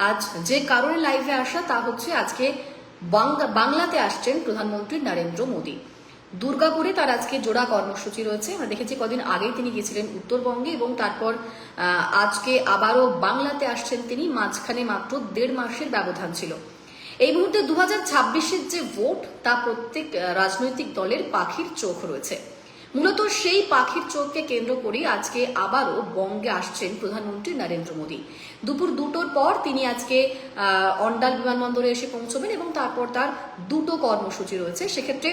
আজ যে কারণে লাইভে আসা, তা হচ্ছে আজকে বাংলা- বাংলাতে আসছেন প্রধানমন্ত্রী নরেন্দ্র মোদী। দুর্গাপুরে তার আজকে জোড়া কর্মসূচি রয়েছে। আমরা দেখেছি কদিন আগেই তিনি গিয়েছিলেন উত্তরবঙ্গে এবং তারপর আজকে আবারও বাংলাতে আসছেন তিনি। মাঝখানে মাত্র দেড় মাসের ব্যবধান ছিল। এই মুহূর্তে দু হাজার যে ভোট, তা প্রত্যেক রাজনৈতিক দলের পাখির চোখ রয়েছে। মূলত সেই পাখির চোখকে কেন্দ্র করে আজকে আবারও বঙ্গে আসছেন প্রধানমন্ত্রী নরেন্দ্র মোদী। দুপুর দুটোর পর তিনি আজকে অন্ডাল বিমানবন্দরে এসে পৌঁছবেন এবং তারপর তার দুটো কর্মসূচি রয়েছে। সেক্ষেত্রে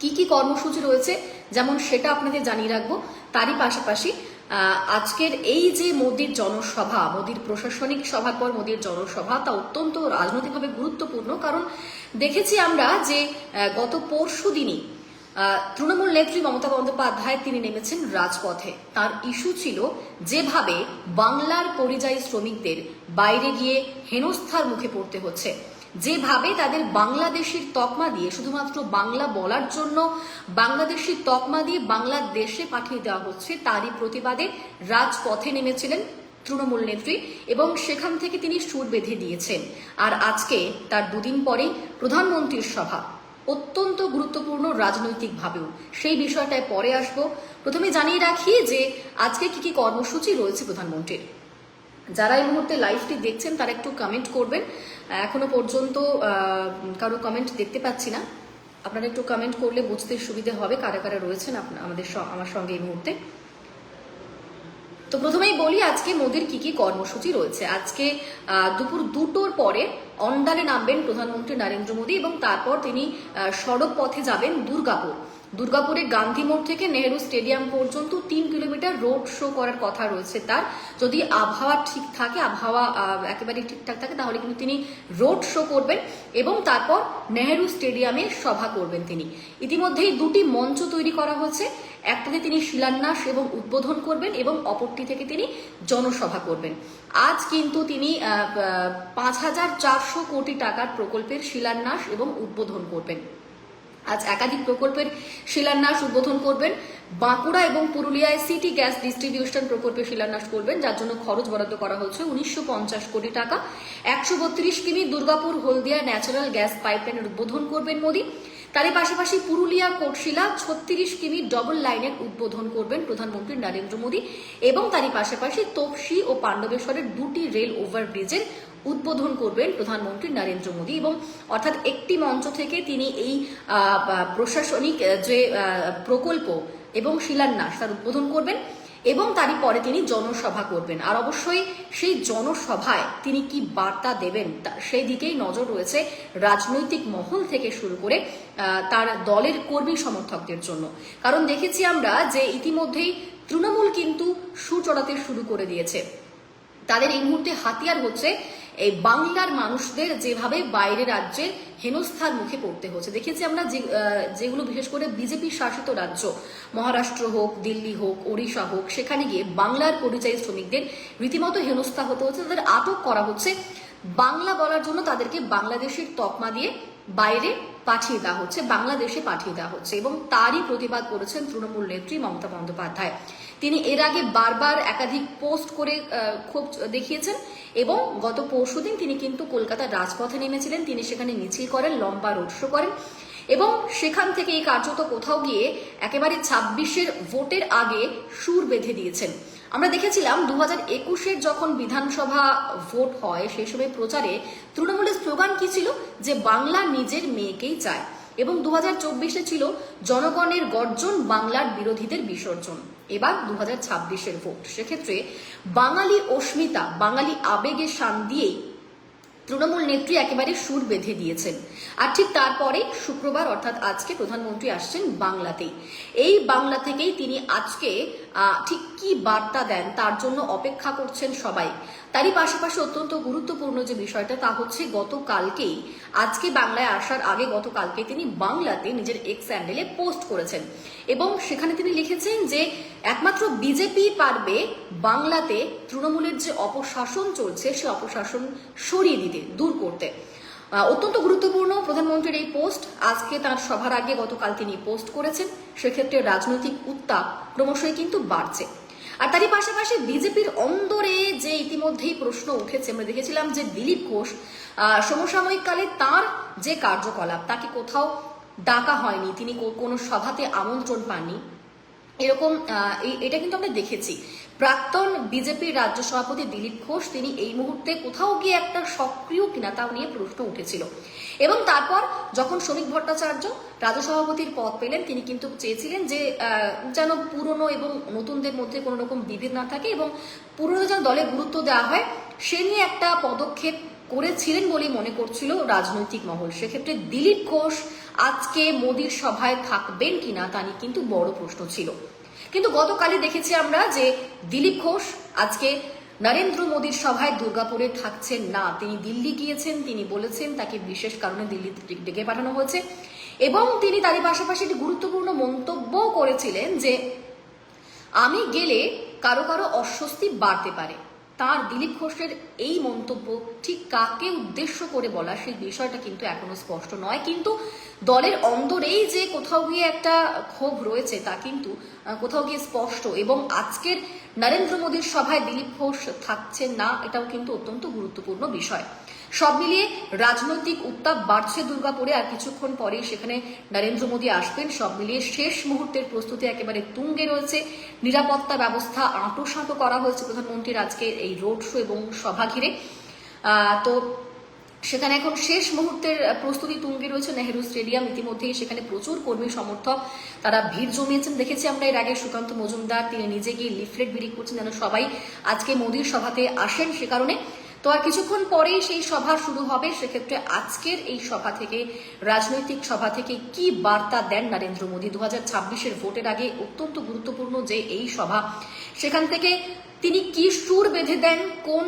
কি কি কর্মসূচি রয়েছে যেমন সেটা আপনাদের জানিয়ে রাখব। তারই পাশাপাশি আজকের এই যে মোদির জনসভা, মোদির প্রশাসনিক সভার পর মোদির জনসভা তা অত্যন্ত রাজনৈতিকভাবে গুরুত্বপূর্ণ। কারণ দেখেছি আমরা যে গত পরশু দিনই তৃণমূল নেত্রী মমতা বন্দ্যোপাধ্যায় তিনি নেমেছেন রাজপথে। তার ইস্যু ছিল যেভাবে বাংলার পরিযায়ী শ্রমিকদের বাইরে গিয়ে হেনস্থার মুখে পড়তে হচ্ছে। যেভাবে তাদের বাংলাদেশের তকমা দিয়ে, শুধুমাত্র বাংলা বলার জন্য বাংলাদেশের তকমা দিয়ে বাংলাদেশে পাঠিয়ে দেওয়া হচ্ছে, তারই প্রতিবাদে রাজপথে নেমেছিলেন তৃণমূল নেত্রী এবং সেখান থেকে তিনি সুর বেঁধে দিয়েছেন। আর আজকে, তার দুদিন পরেই প্রধানমন্ত্রীর সভা। অত্যন্ত গুরুত্বপূর্ণ রাজনৈতিকভাবেও। সেই বিষয়টায় পরে আসব। প্রথমে জানিয়ে রাখি যে আজকে কি কি কর্মসূচি রয়েছে প্রধানমন্ত্রীর। যারা এই মুহূর্তে লাইভটি দেখছেন, তারা একটু কমেন্ট করবেন। এখনও পর্যন্ত কারও কমেন্ট দেখতে পাচ্ছি না। আপনারা একটু কমেন্ট করলে বুঝতে সুবিধে হবে কারা কারা রয়েছেন আমাদের আমার সঙ্গে এই মুহূর্তে। তো প্রথমেই বলি আজকে মোদির কি কি কর্মসূচি রয়েছে। আজকে দুপুর দুটোর পরে অন্ডালে নামবেন প্রধানমন্ত্রী নরেন্দ্র মোদী এবং তারপর তিনি সড়ক পথে যাবেন দুর্গাপুর। দুর্গাপুরে গান্ধী মোড় থেকে নেহেরু স্টেডিয়াম পর্যন্ত তিন কিলোমিটার রোড শো করার কথা রয়েছে তার। যদি আবহাওয়া ঠিক থাকে, আবহাওয়া একেবারে ঠিকঠাক থাকে, তাহলে কিন্তু তিনি রোড শো করবেন এবং তারপর নেহেরু স্টেডিয়ামে সভা করবেন তিনি। ইতিমধ্যেই দুটি মঞ্চ তৈরি করা হয়েছে। একটাতে তিনি শিলান্যাস এবং উদ্বোধন করবেন এবং অপরটি থেকে তিনি জনসভা করবেন। আজ কিন্তু তিনি পাঁচ হাজার চারশো কোটি টাকার প্রকল্পের শিলান্যাস এবং উদ্বোধন করবেন। আজ একাধিক প্রকল্পের শিলান্যাস উদ্বোধন করবেন বাঁকুড়া এবং পুরুলিয়ায় সিটি গ্যাস ডিস্ট্রিবিউশন প্রকল্পের শিলান্যাস করবেন, যার জন্য খরচ বরাদ্দ করা হয়েছে উনিশশো পঞ্চাশ কোটি টাকা। একশো বত্রিশ কিমি দুর্গাপুর হলদিয়া ন্যাচারাল গ্যাস পাইপলাইনের উদ্বোধন করবেন মোদী। তারই পাশাপাশি পুরুলিয়া, কোটশিলা, ছত্রিশ কিমি ডবল লাইনের উদ্বোধন করবেন প্রধানমন্ত্রী নরেন্দ্র মোদী এবং তারই পাশাপাশি তোপসি ও পাণ্ডবেশ্বরের দুটি রেল ওভারব্রিজের উদ্বোধন করবেন প্রধানমন্ত্রী নরেন্দ্র মোদী এবং অর্থাৎ একটি মঞ্চ থেকে তিনি এই প্রশাসনিক যে প্রকল্প এবং শিলান্যাস তার উদ্বোধন করবেন। এবং তারই পরে তিনি জনসভা করবেন। আর অবশ্যই সেই জনসভায় তিনি কি বার্তা দেবেন সেই দিকেই নজর রয়েছে রাজনৈতিক মহল থেকে শুরু করে তার দলের কর্মী সমর্থকদের জন্য। কারণ দেখেছি আমরা যে ইতিমধ্যেই তৃণমূল কিন্তু সুচড়াতে শুরু করে দিয়েছে। তাদের এই মুহূর্তে হাতিয়ার হচ্ছে এই বাংলার মানুষদের যেভাবে বাইরে রাজ্যের হেনস্থার মুখে পড়তে হচ্ছে। দেখেছি আমরা যেগুলো বিশেষ করে বিজেপি শাসিত রাজ্য, মহারাষ্ট্র হোক, দিল্লি হোক, ওড়িশা হোক, সেখানে গিয়ে বাংলার পরিযায়ী শ্রমিকদের রীতিমতো হেনস্থা হতে হচ্ছে, তাদের আটক করা হচ্ছে। বাংলা বলার জন্য তাদেরকে বাংলাদেশের তকমা দিয়ে বাইরে পাঠিয়ে দেওয়া হচ্ছে, বাংলাদেশে পাঠিয়ে দেওয়া হচ্ছে এবং তারই প্রতিবাদ করেছেন তৃণমূল নেত্রী মমতা বন্দ্যোপাধ্যায়। তিনি এর আগে বারবার একাধিক পোস্ট করে ক্ষোভ দেখিয়েছেন এবং গত পরশুদিন তিনি কিন্তু কলকাতার রাজপথে নেমেছিলেন। তিনি সেখানে মিছিল করেন, লম্বা রোড শো করেন এবং সেখান থেকে এই কার্যত কোথাও গিয়ে একেবারে ছাব্বিশের ভোটের আগে সুর বেঁধে দিয়েছেন। আমরা দেখেছিলাম দু হাজার একুশের যখন বিধানসভা ভোট হয়, সেই সময় প্রচারে তৃণমূলের স্লোগান কি ছিল? যে বাংলা নিজের মেয়েকেই চায়। এবং দু হাজার চব্বিশে ছিল জনগণের গর্জন বাংলার বিরোধীদের বিসর্জন। এবার দু হাজার ছাব্বিশের ভোট। সেক্ষেত্রে বাঙালি অস্মিতা, বাঙালি আবেগে শান দিয়েই তৃণমূল নেত্রী একেবারে সুর বেঁধে দিয়েছেন। আর ঠিক তারপরে শুক্রবার, অর্থাৎ আজকে, প্রধানমন্ত্রী আসছেন বাংলাতেই। এই বাংলা থেকেই তিনি আজকে ঠিক কি বার্তা দেন তার জন্য অপেক্ষা করছেন সবাই। তারই পাশাপাশি অত্যন্ত গুরুত্বপূর্ণ যে বিষয়টা, তা হচ্ছে গতকালকেই, আজকে বাংলায় আসার আগে গতকালকে তিনি বাংলাতে নিজের এক্স হ্যান্ডেলে পোস্ট করেছেন। এবং সেখানে তিনি লিখেছেন যে, একমাত্র বিজেপি পারবে বাংলাতে তৃণমূলের যে অপশাসন চলছে, সে অপশাসন সরিয়ে দিতে, দূর করতে। অত্যন্ত গুরুত্বপূর্ণ প্রধানমন্ত্রীর এই পোস্ট আজকে তার সভার আগে গতকাল তিনি পোস্ট করেছেন। সেক্ষেত্রে রাজনৈতিক উত্তাপ ক্রমশই কিন্তু বাড়ছে। আর তারই পাশাপাশি বিজেপির অন্দরে যে ইতিমধ্যেই প্রশ্ন উঠেছে, আমরা দেখেছিলাম যে দিলীপ ঘোষ সমসাময়িক কালে তার যে কার্যকলাপ, তাকে কোথাও ডাকা হয়নি, তিনি কোনো সভাতে আমন্ত্রণ পাননি। এরকম এটা কিন্তু আমরা দেখেছি। প্রাক্তন বিজেপির রাজ্য সভাপতি দিলীপ ঘোষ, তিনি এই মুহূর্তে কোথাও গিয়ে একটা সক্রিয় কিনা তা নিয়ে প্রশ্ন উঠেছিল। এবং তারপর যখন শ্রমিক ভট্টাচার্য রাজ্য সভাপতির পদ পেলেন, তিনি কিন্তু চেয়েছিলেন যে যেন পুরনো এবং নতুনদের মধ্যে কোনো রকম বিভেদ না থাকে এবং পুরনো যেন দলে গুরুত্ব দেওয়া হয়, সে নিয়ে একটা পদক্ষেপ করেছিলেন বলেই মনে করছিল রাজনৈতিক মহল। সেক্ষেত্রে দিলীপ ঘোষ আজকে মোদীর সভায় থাকবেন কিনা তা নিয়ে কিন্তু বড় প্রশ্ন ছিল। কিন্তু গতকালই দেখেছি আমরা যে দিলীপ ঘোষ আজকে নরেন্দ্র মোদীর সভায় দুর্গাপুরে থাকছেন না। তিনি দিল্লি গিয়েছেন, তিনি বলেছেন তাকে বিশেষ কারণে দিল্লি ডেকে পাঠানো হয়েছে। এবং তিনি তারই পাশাপাশি একটি গুরুত্বপূর্ণ মন্তব্য করেছিলেন যে, আমি গেলে কারও কারও অস্বস্তি বাড়তে পারে। তার দিলীপ ঘোষের এই মন্তব্য ঠিক কাকে উদ্দেশ্য করে বলা সেই বিষয়টা কিন্তু এখনও স্পষ্ট নয়। কিন্তু দলের অন্দরেই যে কোথাও গিয়ে একটা ক্ষোভ রয়েছে তা কিন্তু কোথাও গিয়ে স্পষ্ট এবং আজকের নরেন্দ্র মোদীর সভায় দিলীপ ঘোষ থাকছে না, এটাও কিন্তু অত্যন্ত গুরুত্বপূর্ণ বিষয়। সব মিলিয়ে রাজনৈতিক উত্তাপ বাড়ছে দুর্গাপুরে, আর কিছুক্ষণ পরেই সেখানে নরেন্দ্র মোদী আসবেন। সব মিলিয়ে শেষ মুহূর্তের প্রস্তুতি একেবারে তুঙ্গে রয়েছে। নিরাপত্তা ব্যবস্থা আঁটো সাঁটো করা হয়েছে প্রধানমন্ত্রীর আজকে এই রোড শো এবং সভা ঘিরে। তো সেখানে এখন শেষ মুহূর্তের প্রস্তুতি তুঙ্গে রয়েছে নেহেরু স্টেডিয়াম। ইতিমধ্যেই সেখানে প্রচুর কর্মী, সমর্থক, তারা ভিড় জমিয়েছেন। দেখেছি আমরা এর আগে সুকান্ত মজুমদার, তিনি নিজে গিয়ে লিফলেট বিলি করছেন যেন সবাই আজকে মোদীর সভাতে আসেন সে কারণে। তো আর কিছুক্ষণ পরেই সেই সভা শুরু হবে। সেক্ষেত্রে আজকের এই সভা থেকে, রাজনৈতিক সভা থেকে কি বার্তা দেন নরেন্দ্র মোদী? দু হাজার ভোটের আগে অত্যন্ত গুরুত্বপূর্ণ যে এই সভা, সেখান থেকে তিনি কি সুর বেঁধে দেন, কোন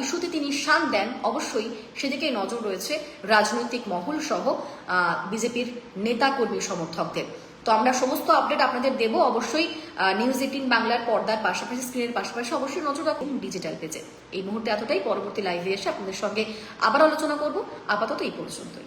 ইস্যুতে তিনি শান দেন, অবশ্যই সেদিকে নজর রয়েছে রাজনৈতিক মহল সহ বিজেপির নেতা কর্মী সমর্থকদের। তো আমরা সমস্ত আপডেট আপনাদের দেবো। অবশ্যই নিউজ এইটিন বাংলার পর্দার পাশাপাশি স্ক্রিনের পাশাপাশি অবশ্যই নজর রাখুন ডিজিটাল পেজে এই মুহূর্তে এতটাই, পরবর্তী লাইভে এসে আপনাদের সঙ্গে আবার আলোচনা করব। আপাতত এই পর্যন্তই।